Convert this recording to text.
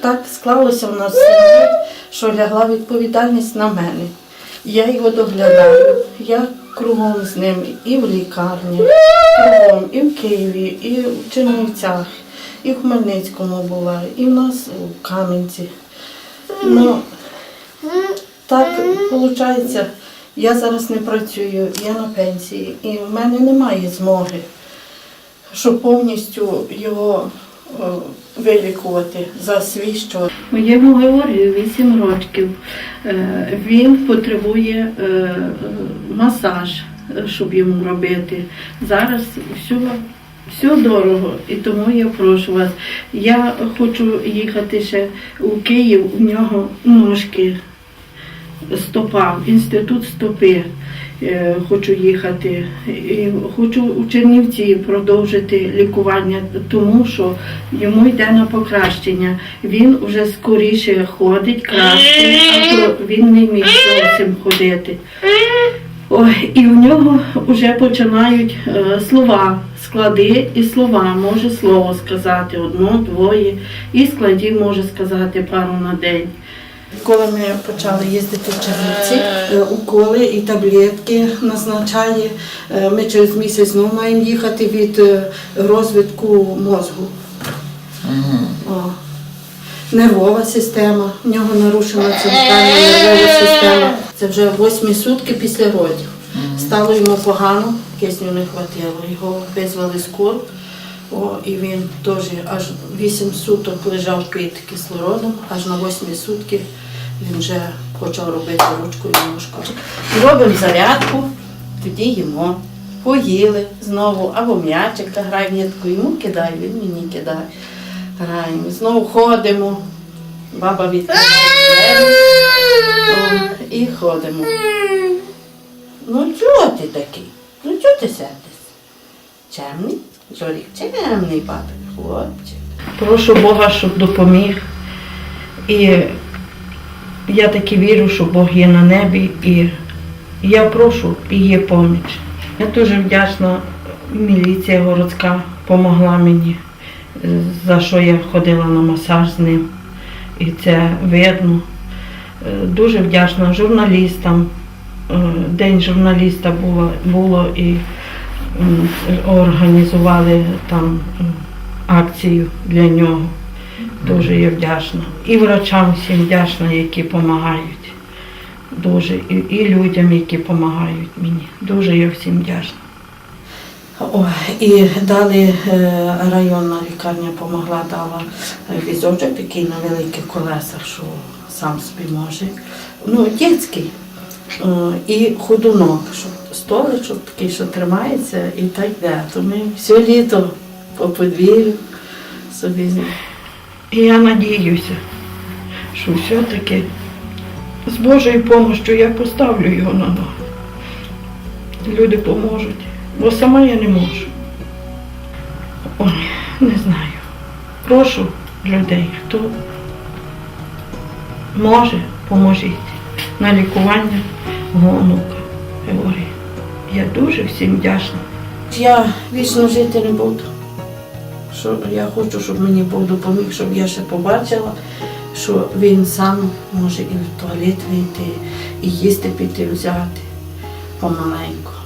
так склалося в нас що лягла відповідальність на мене. Я його доглядаю, я кругом з ним і в лікарні, кругом, і в Києві, і в Чернівцях, і в Хмельницькому була, і в нас у Кам'янці. Ну, так виходить, я зараз не працюю, я на пенсії, і в мене немає змоги, щоб повністю його вилікувати за свій щот. Моєму Георгію 8 років. Е, Він потребує е, е, масаж, е, щоб йому робити. Зараз все, все дорого, і тому я прошу вас. Я хочу їхати ще у Київ, у нього ножки стопа, інститут стопи. Е, Хочу їхати. І хочу у Чернівці продовжити лікування, тому що йому йде на покращення. Він вже скоріше ходить, краще, а то він не міг зовсім ходити. Ой, і у нього вже починають е, слова, склади і слова. Може слово сказати одно, двоє, і складів може сказати пару на день. Коли ми почали їздити в Чернівці, е, уколи і таблетки назначає. Е, Ми через місяць знову маємо їхати від е, розвитку мозку. О. Нервова система, в нього нарушена центральна нервова система. Це вже восьмі сутки після родів. Стало йому погано, кисню не хватило. Його визвали скор. О, і він теж аж вісім суток лежав під кислородом, аж на восьмі сутки він вже почав робити ручку і ножку. Робимо зарядку, тоді їмо. Поїли знову, або м'ячик та грає в нітку, йому кидає, він мені кидає. Граємо. Знову ходимо. Баба відкриває і ходимо. Ну чого ти такий? Ну чого ти сердишся? Чемний? Жорік, чемний папа, хлопчик. Прошу Бога, щоб допоміг. І я таки вірю, що Бог є на небі, і я прошу її поміч. Я дуже вдячна, міліція городська допомогла мені, е, за що я ходила на масаж з ним. І це видно. Е, Дуже вдячна журналістам. Е, День журналіста було, було і організували там акцію для нього. Дуже я вдячна. І врачам всім вдячна, які допомагають. Дуже. І, і людям, які допомагають мені. Дуже я всім вдячна. О, і далі е, районна лікарня допомогла, дала візочок такий на великих колесах, що сам собі може. Ну, дітський. Е, і ходунок, що столичок такий, що тримається і так йде. То ми все літо по подвір'ю собі. І я надіюся, що все-таки з Божою допомогою я поставлю його на ноги. Люди поможуть, бо сама я не можу. Ой, не знаю. Прошу людей, хто може, поможіть на лікування мого онука Георгія. Я дуже всім вдячна. Я вічно жити не буду. Що я хочу, щоб мені Бог допоміг, щоб я ще побачила, що він сам може і в туалет вийти, і їсти піти взяти помаленьку.